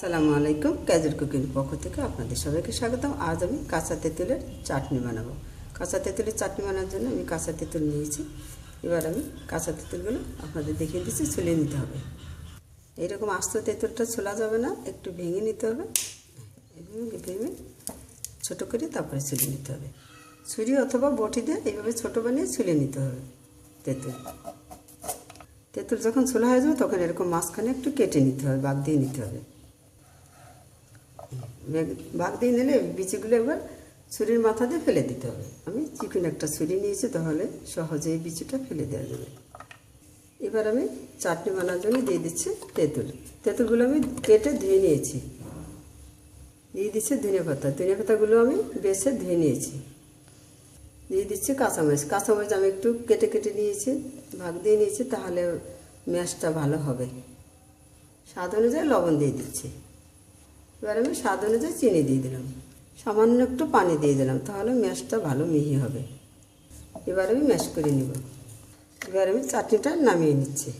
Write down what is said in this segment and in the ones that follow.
আসসালামু আলাইকুম ক্যাজুর কুকিং পক্ষ থেকে আপনাদের সবাইকে স্বাগতম। আজ আমি কাঁচা তেঁতুলের চাটনি বানাবো। কাঁচা তেঁতুলের চাটনি বানানোর জন্য আমি কাঁচা তেঁতুল নিয়েছি। এবার আমি কাঁচা তেঁতুলগুলো আপনাদের দেখিয়ে দিচ্ছি ছুলে নিতে হবে। এইরকম আস্ত তেঁতুলটা ছোলা যাবে না, একটু ভেঙে নিতে হবে। ভেঙে ছোটো করে তারপরে ছুলে নিতে হবে। ছুরি অথবা বটি দিয়ে এইভাবে ছোটো বানিয়ে ছুলে নিতে হবে তেঁতুল। তেঁতুল যখন ছোলা হয়ে যাবে তখন এরকম মাঝখানে একটু কেটে নিতে হবে, বাদ দিয়ে নিতে হবে। ভাগ দিয়ে নিলে বিচিগুলো একবার ছুরির মাথা দিয়ে ফেলে দিতে হবে। আমি চিকন একটা ছুরি নিয়েছি, তাহলে সহজে এই বিচিটা ফেলে দেওয়া যাবে। এবার আমি চাটনি বানার জন্য দিয়ে দিচ্ছি তেঁতুল। তেঁতুলগুলো আমি কেটে ধুয়ে নিয়েছি। দিয়ে দিচ্ছি ধনে পাতা। ধনে পাতাগুলো আমি বেছে ধুয়ে নিয়েছি। দিয়ে দিচ্ছি কাঁচামরিচ। কাঁচামরিচ আমি একটু কেটে কেটে নিয়েছি, ভাগ দিয়ে নিয়েছি, তাহলে ম্যাশটা ভালো হবে। স্বাদ অনুযায়ী লবণ দিয়ে দিচ্ছি। এবার আমি স্বাদ অনুযায়ী চিনি দিয়ে দিলাম। সামান্য একটু পানি দিয়ে দিলাম, তাহলে ম্যাশটা ভালো মিহি হবে। এবার আমি ম্যাশ করে নিব। এবার আমি চাটনিটা নামিয়ে নিচ্ছি।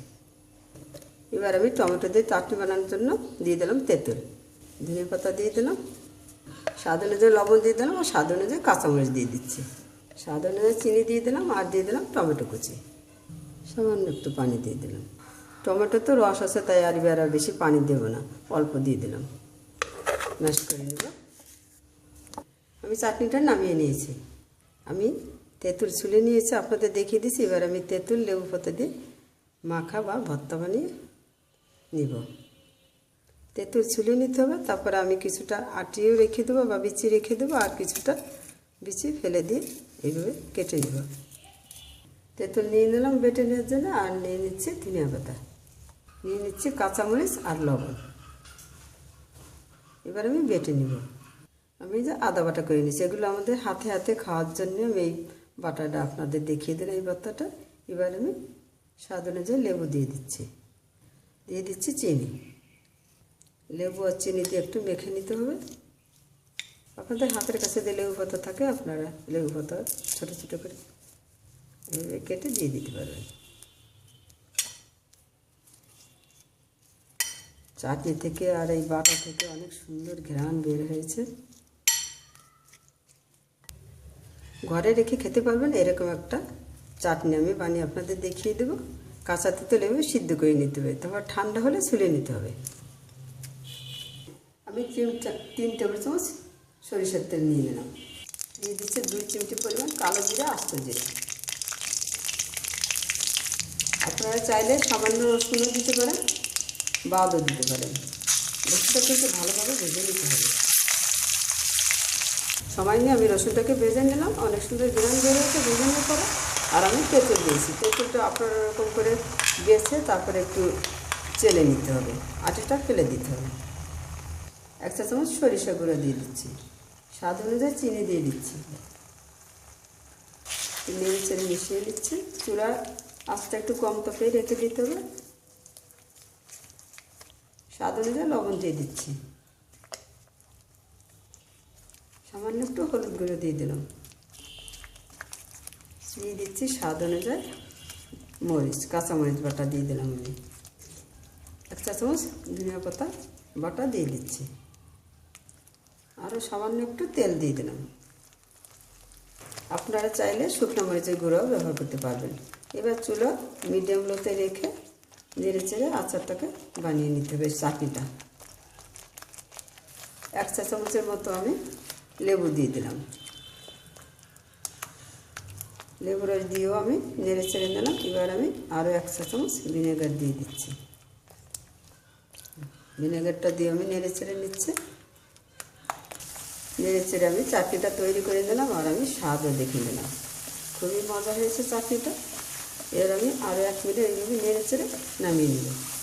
এবার আমি টমেটো দিয়ে চাটনি বানানোর জন্য দিয়ে দিলাম তেঁতুল। ধনে পাতা দিয়ে দিলাম। স্বাদ অনুযায়ী লবণ দিয়ে দিলাম আর স্বাদ অনুযায়ী কাঁচামরিচ দিয়ে দিচ্ছি। স্বাদ অনুযায়ী চিনি দিয়ে দিলাম আর দিয়ে দিলাম টমেটো কুচি। সামান্য একটু পানি দিয়ে দিলাম। টমেটো তো রস আছে, তাই আর বেশি পানি দেবো না, অল্প দিয়ে দিলাম। ম্যাশ করে নেব। আমি চাটনিটা নামিয়ে নিয়েছি। আমি তেঁতুল ছুলে নিয়েছি, আপনাদের দেখিয়ে দিয়েছি এবার আমি তেঁতুল, লেবু পাতা দিয়ে মাখা বা ভর্তা বানিয়ে নিব। তেঁতুল ছুলে নিতে হবে, তারপরে আমি কিছুটা আটিয়েও রেখে দেবো বা বিচি রেখে দেবো, আর কিছুটা বিচি ফেলে দিয়ে এইভাবে কেটে নেব। তেঁতুল নিয়ে নিলাম বেটে নেওয়ার জন্য, আর নিয়ে নিচ্ছি ধনিয়া পাতা। নিয়ে নিচ্ছি কাঁচামরিচ আর লবণ। এবার আমি বেটে নিব। আমি যে আদা বাটা করে নিচ্ছি এগুলো আমাদের হাতে হাতে খাওয়ার জন্য আমি এই বাটাটা আপনাদের দেখিয়ে দিলাম, এই বাটাটা এবার আমি স্বাদ অনুযায়ী লেবু দিয়ে দিচ্ছি। দিয়ে দিচ্ছি চিনি। লেবু আর চিনি দিয়ে একটু মেখে নিতে হবে। আপনাদের হাতের কাছে যে লেবু পাতা থাকে, আপনারা লেবু পাতা ছোটো ছোটো করে কেটে দিয়ে দিতে পারবেন। চাটনি থেকে আর এই বাটা থেকে অনেক সুন্দর ঘ্রাণ বের হয়েছে। ঘরে রেখে খেতে পারবেন এরকম একটা চাটনি। আমি বানিয়ে আপনাদের দেখিয়ে দেবো। কাঁচা তেঁতুল এভাবে সিদ্ধ করে নিতে হবে। তারপর ঠান্ডা হলে ছুলে নিতে হবে। আমি তিন টেবিল চামচ সরিষার তেল নিয়ে নিলাম। দিয়ে দিচ্ছে দুই চিমটি পরিমাণ কালো জিরা আস্ত জিরা। আপনারা চাইলে সামান্য রসুনও দিতে পারেন। বাদও দিতে পারেন রসুনটাকে একটু ভালোভাবে ভেজে নিতে হবে। সময় নিয়ে আমি রসুনটাকে ভেজে নিলাম। অনেক সুন্দর গ্রান বেরোচ্ছে ভেজে নেওয়ার পরে। আর আমি তেঁতুল দিয়েছি। তেঁতুলটা আপনারা এরকম করে বেছে তারপরে একটু চেলে নিতে হবে। আটিটা ফেলে দিতে হবে। এক চা চামচ সরিষা গুঁড়ো দিয়ে দিচ্ছি। স্বাদ অনুযায়ী চিনি দিয়ে দিচ্ছি। নেড়ে চেড়ে মিশিয়ে দিচ্ছি চুলা আস্তে একটু কম তাপে রেখে দিতে হবে। স্বাদ অনুযায়ী লবণ দিয়ে দিচ্ছি। সামান্য একটু হলুদ গুঁড়ো দিয়ে দিলাম। দিয়ে দিচ্ছি স্বাদ অনুযায়ী মরিচ কাঁচামরিচ বাটা দিয়ে দিলাম আমি। এক চা চামচ ধনিয়া পাতা বাটা দিয়ে দিচ্ছি। আরও সামান্য একটু তেল দিয়ে দিলাম। আপনারা চাইলে শুকনো মরিচের গুঁড়োও ব্যবহার করতে পারবেন। এবার চুলো মিডিয়াম লোতে রেখে নেড়ে চেড়ে আচারটাকে বানিয়ে নিতে হবে চাটনিটা এক চা চামচের মতো আমি লেবু দিয়ে দিলাম লেবু রস দিয়েও আমি নেড়ে চেড়ে নিলাম এবার আমি আরও এক চা চামচ ভিনেগার দিয়ে দিচ্ছি ভিনেগারটা দিয়ে আমি নেড়ে চেড়ে নিচ্ছি নেড়ে চেড়ে আমি চাটনিটা তৈরি করে দিলাম আর আমি স্বাদও দেখে নিলাম খুবই মজা হয়েছে চাটনিটা এর আমি আরও এক মিনিট এইভাবে নেড়ে চেড়ে নামিয়ে নিলাম